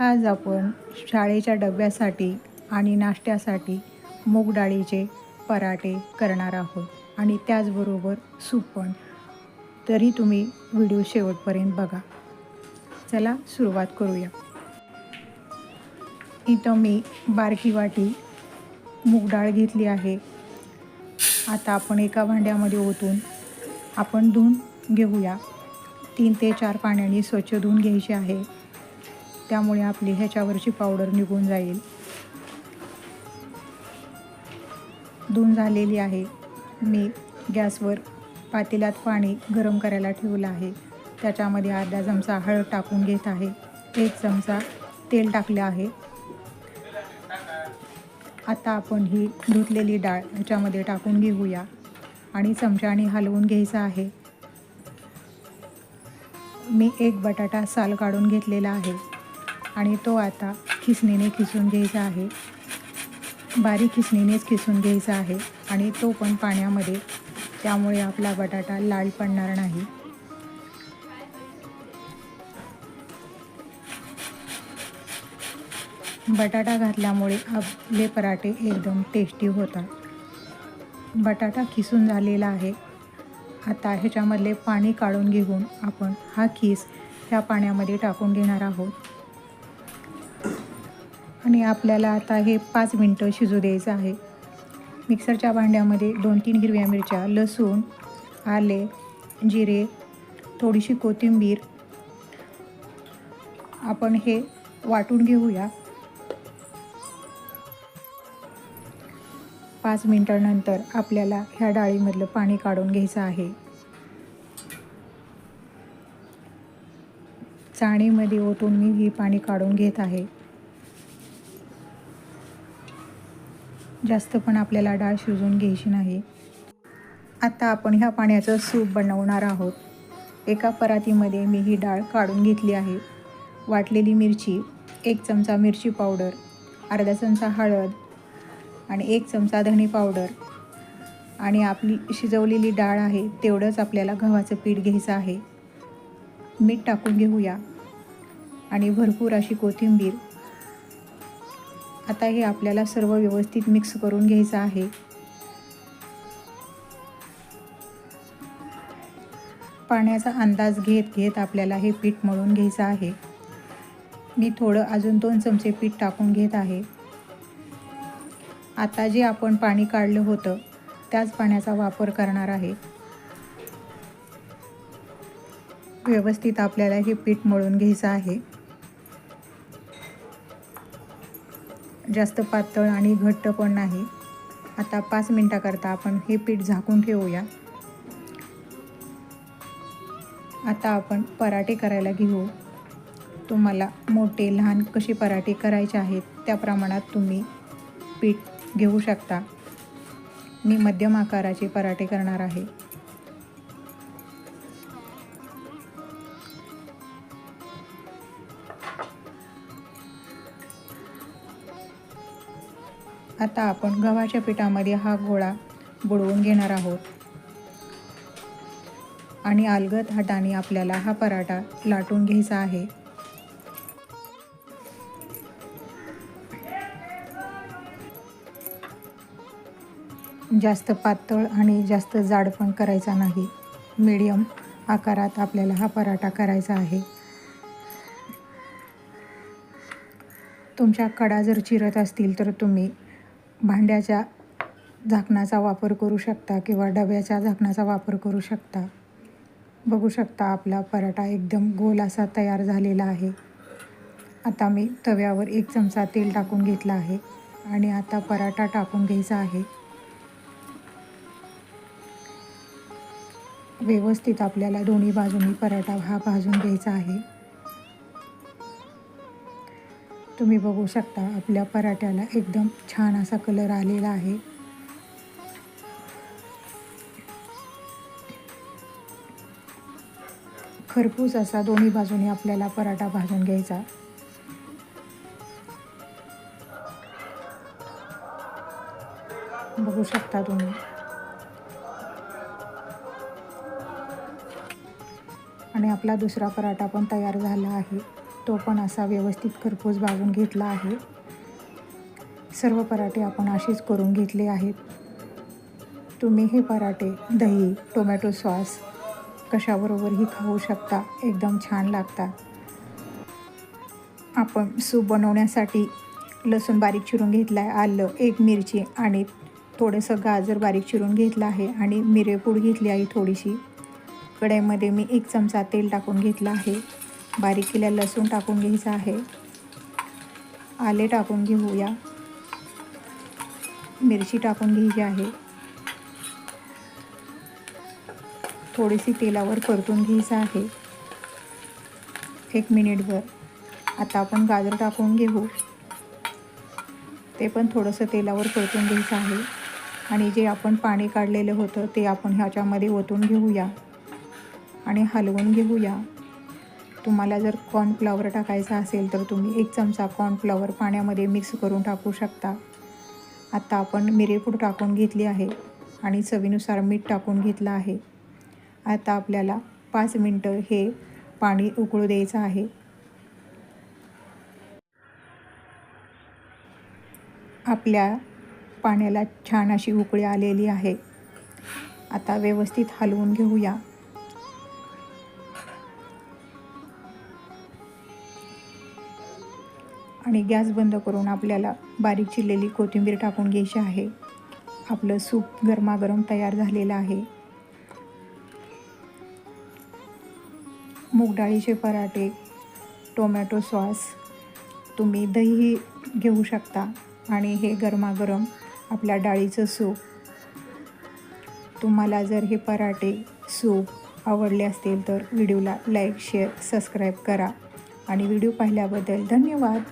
आज आपण शाळेच्या डब्यासाठी आणि नाश्त्यासाठी मूग डाळीचे पराठे करणार आहोत. आणि त्याचबरोबर सूप पण. तरी तुम्ही व्हिडिओ शेवटपर्यंत बघा. चला सुरुवात करूया. इथं मी बारकी वाटी मूग डाळ घेतली आहे. आता आपण एका भांड्यामध्ये ओतून आपण धुवून घेऊया. तीन ते चार पाण्याने स्वच्छ धुवून घ्यायची आहे. त्यामुळे आपली ह्याच्यावरची पावडर निघून जाईल. धुवून झालेली आहे. मी गॅसवर पातेल्यात पाणी गरम करायला ठेवलं आहे. त्याच्यामध्ये अर्धा चमचा हळद टाकून घेत आहे. एक चमचा तेल टाकले आहे. आता आपण ही धुतलेली डाळ ह्याच्यामध्ये टाकून घेऊया. आणि चमच्याने हलवून घ्यायचं आहे. मी एक बटाटा साल काढून घेतलेला आहे. आणि तो आता खिसणीने खिसून घ्यायचा आहे. बारीक खिसणीनेच खिसून घ्यायचा आहे आणि तो पण पाण्यामध्ये. त्यामुळे आपला बटाटा लाल पडणार नाही. बटाटा घातल्यामुळे आपले पराठे एकदम टेस्टी होतात. बटाटा खिसून झालेला आहे. आता ह्याच्यामधले पाणी काढून घेऊन आपण हा खीस ह्या पाण्यामध्ये टाकून घेणार आहोत. आणि आपल्याला आता हे पाच मिनटं शिजू द्यायचं आहे. मिक्सरच्या भांड्यामध्ये दोन तीन हिरव्या मिरच्या लसूण आले जिरे थोडीशी कोथिंबीर. आपण हे वाटून घेऊया. पाच मिनटानंतर आपल्याला ह्या डाळीमधलं पाणी काढून घ्यायचं आहे. चाणीमध्ये ओतून मी ही पाणी काढून घेत आहे. जास्त पण आपल्याला डाळ शिजवून घ्यायची नाही. आता आपण ह्या पाण्याचं सूप बनवणार आहोत. एका परातीमध्ये मी ही डाळ काढून घेतली आहे. वाटलेली मिरची एक चमचा मिरची पावडर अर्धा चमचा हळद आणि एक चमचा धणे पावडर. आणि आपली शिजवलेली डाळ आहे तेवढंच आपल्याला गव्हाचं पीठ घ्यायचं आहे. मीठ टाकून घेऊया. आणि भरपूर अशी कोथिंबीर आता हे आपल्याला सर्व व्यवस्थित मिक्स करून घ्यायचं आहे. पाण्याचा अंदाज घेत घेत आपल्याला हे पीठ मळून घ्यायचं आहे. मी थोडं अजून दोन चमचे पीठ टाकून घेत आहे. आता जे आपण पाणी काढलं होतं त्याच पाण्याचा वापर करणार आहे. व्यवस्थित आपल्याला हे पीठ मळून घ्यायचं आहे. जास्त पातळ आणि घट्ट पण नाही. आता पाच मिनटाकरता आपण हे पीठ झाकून ठेवूया. आता आपण पराठे करायला घेऊ. तुम्हाला मोठे लहान कसे पराठे करायचे आहेत त्या प्रमाणात तुम्ही पीठ घेऊ शकता. मी मध्यम आकाराचे पराठे करणार आहे. आता आपण गव्हाच्या पिठामध्ये हा गोळा बुडवून घेणार आहोत. आणि अलगद हाताने आपल्याला हा पराठा लाटून घ्यायचा आहे. जास्त पातळ आणि जास्त जाड पण करायचा नाही. मीडियम आकारात आपल्याला हा पराठा करायचा आहे. तुमच्या कडा जर चिरत असतील तर तुम्ही भांड्याच्या झाकणाचा वापर करू शकता किंवा डब्याच्या झाकणाचा वापर करू शकता. बघू शकता आपला पराठा एकदम गोल असा तयार झालेला आहे. आता मी तव्यावर एक चमचा तेल टाकून घेतला आहे आणि आता पराठा टाकून घ्यायचा आहे. व्यवस्थित आपल्याला दोन्ही बाजूंनी पराठा हा भाजून घ्यायचा आहे. तुम्ही बघू शकता आपल्या पराठ्याला एकदम छान असा कलर आलेला आहे. खरपूस असा दोन्ही बाजूने आपल्याला पराठा भाजून घ्यायचा. बघू शकता तुम्ही. आणि आपला दुसरा पराठा पण तयार झाला आहे. तो पण असा व्यवस्थित खरपूस भाजून घेतला आहे. सर्व पराठे आपण असेच करून घेतले आहेत. तुम्ही हे पराठे दही टोमॅटो सॉस कशाबरोबरही खाऊ शकता एकदम छान लागतात. आपण सूप बनवण्यासाठी लसूण बारीक चिरून घेतला आहे आलं एक मिरची आणि थोडंसं गाजर बारीक चिरून घेतलं आहे आणि मिरेपूड घेतली आहे थोडीशी. कढईमध्ये मी एक चमचा तेल टाकून घेतलं आहे. बारीक केल्या लसूण टाकून घ्यायचं आहे. आले टाकून घेऊया. मिरची टाकून घ्यायची आहे. थोडीशी तेलावर परतून घ्यायचं आहे. एक मिनिटभर. आता आपण गाजर टाकून घेऊ. ते पण थोडंसं तेलावर परतून घ्यायचं आहे. आणि जे आपण पाणी काढलेलं होतं ते आपण ह्याच्यामध्ये ओतून घेऊया. आणि हलवून घेऊया. तुम्हाला जर कॉर्नफ्लॉवर टाकायचा असेल तर तुम्ही एक चमचा कॉर्नफ्लॉवर पाण्यामध्ये मिक्स करून टाकू शकता. आत्ता आपण मिरेपूड टाकून घेतली आहे आणि चवीनुसार मीठ टाकून घेतलं आहे. आता आपल्याला पाच मिनटं हे पाणी उकळू द्यायचं आहे. आपल्या पाण्याला छान अशी उकळी आलेली आहे. आता व्यवस्थित हलवून घेऊया. आणि गॅस बंद करून आपल्याला बारीक चिरलेली कोथिंबीर टाकून घ्यायची आहे. आपलं सूप गरमागरम तयार झालेलं आहे. मूग डाळीचे पराठे टोमॅटो सॉस तुम्ही दहीही घेऊ शकता. आणि हे गरमागरम आपल्या डाळीचं सूप. तुम्हाला जर हे पराठे सूप आवडले असतील तर व्हिडिओला लाईक शेअर सबस्क्राईब करा. आणि व्हिडिओ पाहिल्याबद्दल धन्यवाद.